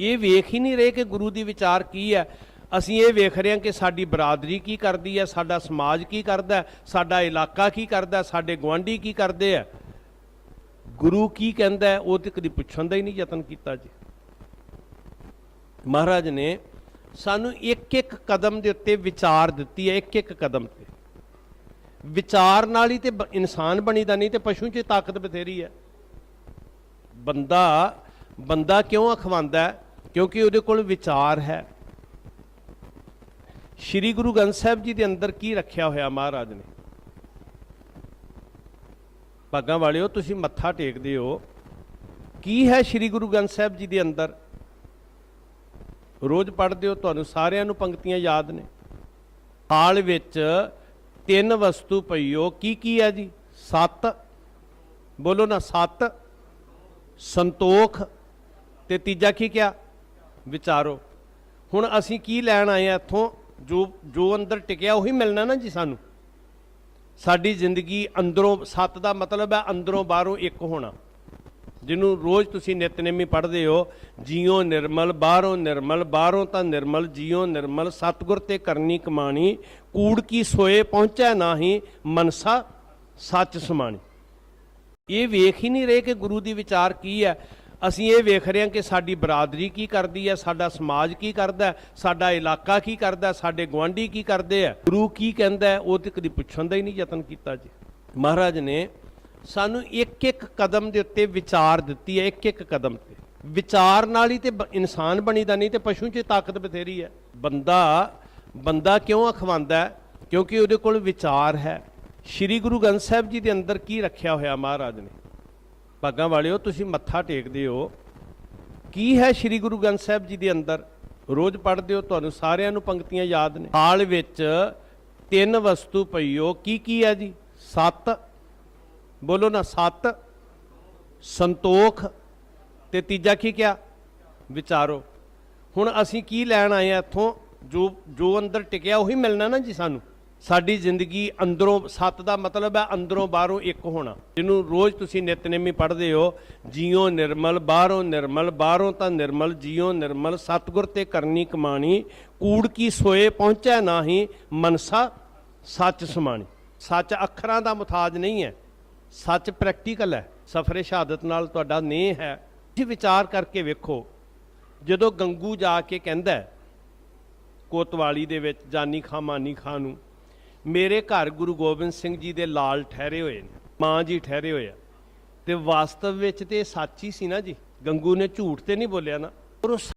ਇਹ ਵੇਖ ਹੀ ਨਹੀਂ ਰਹੇ ਕਿ ਗੁਰੂ ਦੀ ਵਿਚਾਰ ਕੀ ਹੈ। ਅਸੀਂ ਇਹ ਵੇਖ ਰਹੇ ਹਾਂ ਕਿ ਸਾਡੀ ਬਰਾਦਰੀ ਕੀ ਕਰਦੀ ਹੈ, ਸਾਡਾ ਸਮਾਜ ਕੀ ਕਰਦਾ ਸਾਡਾ ਇਲਾਕਾ ਕੀ ਕਰਦਾ ਸਾਡੇ ਗੁਆਂਢੀ ਕੀ ਕਰਦੇ ਆ ਗੁਰੂ ਕੀ ਕਹਿੰਦਾ ਉਹ ਤੇ ਕਦੀ ਪੁੱਛਣ ਦਾ ਹੀ ਨਹੀਂ ਯਤਨ ਕੀਤਾ ਜੀ। ਮਹਾਰਾਜ ਨੇ ਸਾਨੂੰ ਇੱਕ ਇੱਕ ਕਦਮ ਦੇ ਉੱਤੇ ਵਿਚਾਰ ਦਿੱਤੀ ਹੈ ਇੱਕ ਇੱਕ ਕਦਮ ਤੇ। ਵਿਚਾਰ ਨਾਲ ਹੀ ਤੇ ਬ- ਇਨਸਾਨ ਬਣੀਦਾ ਨਹੀਂ ਤੇ ਪਸ਼ੂ 'ਚ ਤਾਕਤ ਬਥੇਰੀ ਹੈ। ਬੰਦਾ ਬੰਦਾ ਕਿਉਂ ਅਖਵਾਂਦਾ ਹੈ? ਕਿਉਂਕਿ ਉਹਦੇ ਕੋਲ ਵਿਚਾਰ ਹੈ। ਸ਼੍ਰੀ ਗੁਰੂ ਗ੍ਰੰਥ ਸਾਹਿਬ ਜੀ ਦੇ ਅੰਦਰ ਕੀ ਰੱਖਿਆ ਹੋਇਆ ਮਹਾਰਾਜ ਨੇ? ਭਾਗਾਂ ਵਾਲਿਓ, ਤੁਸੀਂ ਮੱਥਾ ਟੇਕਦੇ ਹੋ। ਕੀ ਹੈ ਸ਼੍ਰੀ ਗੁਰੂ ਗ੍ਰੰਥ ਸਾਹਿਬ ਜੀ ਦੇ ਅੰਦਰ? ਰੋਜ਼ ਪੜ੍ਹਦੇ ਹੋ, ਤੁਹਾਨੂੰ ਸਾਰਿਆਂ ਨੂੰ ਪੰਕਤੀਆਂ ਯਾਦ ਨੇ। ਹਾਲ ਵਿੱਚ ਤਿੰਨ ਵਸਤੂ ਪਈਓ ਕੀ ਕੀ ਹੈ ਜੀ? ਸੱਤ। ਬੋਲੋ ਨਾ, ਸੱਤ। ਸੰਤੋਖ। ਤੇ ਤੀਜਾ ਕੀ ਕਿਹਾ? ਵਿਚਾਰੋ। ਹੁਣ ਅਸੀਂ ਕੀ ਲੈਣ ਆਏ ਆ ਇੱਥੋਂ? ਜੋ ਜੋ ਅੰਦਰ ਟਿਕਿਆ ਉਹੀ ਮਿਲਣਾ ਨਾ ਜੀ ਸਾਨੂੰ। ਸਾਡੀ ਜ਼ਿੰਦਗੀ ਅੰਦਰੋਂ, ਸੱਤ ਦਾ ਮਤਲਬ ਹੈ ਅੰਦਰੋਂ ਬਾਹਰੋਂ ਇੱਕ ਹੋਣਾ। ਜਿਹਨੂੰ ਰੋਜ਼ ਤੁਸੀਂ ਨਿਤਨੇਮੀ ਪੜ੍ਹਦੇ ਹੋ ਜੀਉ ਨਿਰਮਲ, ਬਾਹਰੋਂ ਨਿਰਮਲ, ਬਾਹਰੋਂ ਤਾਂ ਨਿਰਮਲ ਜੀਉ ਨਿਰਮਲ, ਸਤਗੁਰ ਤੇ ਕਰਨੀ ਕਮਾਣੀ, ਕੂੜ ਕੀ ਸੋਏ ਪਹੁੰਚੈ ਨਾਹੀ, ਮਨਸਾ ਸੱਚ ਸਮਾਣੀ। ਇਹ ਵੇਖ ਹੀ ਨਹੀਂ ਰਹੇ ਕਿ ਗੁਰੂ ਦੀ ਵਿਚਾਰ ਕੀ ਹੈ। ਅਸੀਂ ਇਹ ਵੇਖ ਰਹੇ ਹਾਂ ਕਿ ਸਾਡੀ ਬਰਾਦਰੀ ਕੀ ਕਰਦੀ ਹੈ, ਸਾਡਾ ਸਮਾਜ ਕੀ ਕਰਦਾ ਸਾਡਾ ਇਲਾਕਾ ਕੀ ਕਰਦਾ ਸਾਡੇ ਗੁਆਂਢੀ ਕੀ ਕਰਦੇ ਆ ਗੁਰੂ ਕੀ ਕਹਿੰਦਾ ਉਹ ਤੇ ਕਦੀ ਪੁੱਛਣ ਦਾ ਹੀ ਨਹੀਂ ਯਤਨ ਕੀਤਾ ਜੀ। ਮਹਾਰਾਜ ਨੇ ਸਾਨੂੰ ਇੱਕ ਇੱਕ ਕਦਮ ਦੇ ਉੱਤੇ ਵਿਚਾਰ ਦਿੱਤੀ ਹੈ ਇੱਕ ਇੱਕ ਕਦਮ ਤੇ। ਵਿਚਾਰ ਨਾਲ ਹੀ ਤੇ ਬ- ਇਨਸਾਨ ਬਣੀਦਾ ਨਹੀਂ ਤੇ ਪਸ਼ੂ 'ਚ ਤਾਕਤ ਬਥੇਰੀ ਹੈ। ਬੰਦਾ ਬੰਦਾ ਕਿਉਂ ਅਖਵਾਂਦਾ ਕਿਉਂਕਿ ਉਹਦੇ ਕੋਲ ਵਿਚਾਰ ਹੈ। ਸ਼੍ਰੀ ਗੁਰੂ ਗ੍ਰੰਥ ਸਾਹਿਬ ਜੀ ਦੇ ਅੰਦਰ ਕੀ ਰੱਖਿਆ ਹੋਇਆ ਮਹਾਰਾਜ ਨੇ? ਭਾਗਾਂ ਵਾਲਿਓ, ਤੁਸੀਂ ਮੱਥਾ ਟੇਕਦੇ ਹੋ। ਕੀ ਹੈ ਸ਼੍ਰੀ ਗੁਰੂ ਗ੍ਰੰਥ ਸਾਹਿਬ ਜੀ ਦੇ ਅੰਦਰ? ਰੋਜ਼ ਪੜ੍ਹਦੇ ਹੋ, ਤੁਹਾਨੂੰ ਸਾਰਿਆਂ ਨੂੰ ਪੰਕਤੀਆਂ ਯਾਦ ਨੇ। ਹਾਲ ਵਿੱਚ ਤਿੰਨ ਵਸਤੂ ਪਈਓ ਕੀ ਕੀ ਹੈ ਜੀ? ਸੱਤ। ਬੋਲੋ ਨਾ, ਸੱਤ। ਸੰਤੋਖ। ਤੇ ਤੀਜਾ ਕੀ ਕਿਹਾ? ਵਿਚਾਰੋ। ਹੁਣ ਅਸੀਂ ਕੀ ਲੈਣ ਆਏ ਆ ਇੱਥੋਂ? ਜੋ ਜੋ ਅੰਦਰ ਟਿਕਿਆ, ਉਹੀ ਮਿਲਣਾ ਨਾ ਜੀ ਸਾਨੂੰ? ਸਾਡੀ ਜ਼ਿੰਦਗੀ ਅੰਦਰੋਂ ਸੱਤ ਦਾ ਮਤਲਬ ਹੈ ਅੰਦਰੋਂ ਬਾਹਰੋਂ ਇੱਕ ਹੋਣਾ। ਜਿਹਨੂੰ ਰੋਜ਼ ਤੁਸੀਂ ਨਿਤਨੇਮੀ ਪੜ੍ਹਦੇ ਹੋ ਜੀਉ ਨਿਰਮਲ, ਬਾਹਰੋਂ ਨਿਰਮਲ, ਬਾਹਰੋਂ ਤਾਂ ਨਿਰਮਲ ਜੀਉ ਨਿਰਮਲ, ਸਤਗੁਰ ਤੇ ਕਰਨੀ ਕਮਾਣੀ, ਕੂੜ ਕੀ ਸੋਏ ਪਹੁੰਚੈ ਨਾਹੀ, ਮਨਸਾ ਸੱਚ ਸਮਾਣੀ। ਸੱਚ ਅੱਖਰਾਂ ਦਾ ਮੁਤਾਜ ਨਹੀਂ ਹੈ, ਸੱਚ ਪ੍ਰੈਕਟੀਕਲ ਹੈ, ਸਫਰੇ ਸ਼ਹਾਦਤ ਨਾਲ ਤੁਹਾਡਾ ਨੇਹ ਹੈ। ਤੁਸੀਂ ਵਿਚਾਰ ਕਰਕੇ ਵੇਖੋ, ਜਦੋਂ ਗੰਗੂ ਜਾ ਕੇ ਕਹਿੰਦਾ ਕੋਤਵਾਲੀ ਦੇ ਵਿੱਚ, ਜਾਨੀ ਖਾਂ ਮਾਨੀ ਖਾਂ ਨੂੰ ਮੇਰੇ ਘਰ ਗੁਰੂ ਗੋਬਿੰਦ ਸਿੰਘ ਜੀ ਦੇ ਲਾਲ ਠਹਿਰੇ ਹੋਏ ਨੇ, ਮਾਂ ਜੀ ਠਹਿਰੇ ਹੋਏ ਆ। ਤੇ ਵਾਸਤਵ ਵਿੱਚ ਤੇ ਇਹ ਸੱਚ ਹੀ ਸੀ ਨਾ ਜੀ, ਗੰਗੂ ਨੇ ਝੂਠ ਤੇ ਨਹੀਂ ਬੋਲਿਆ ਨਾ। ਪਰ ਉਹ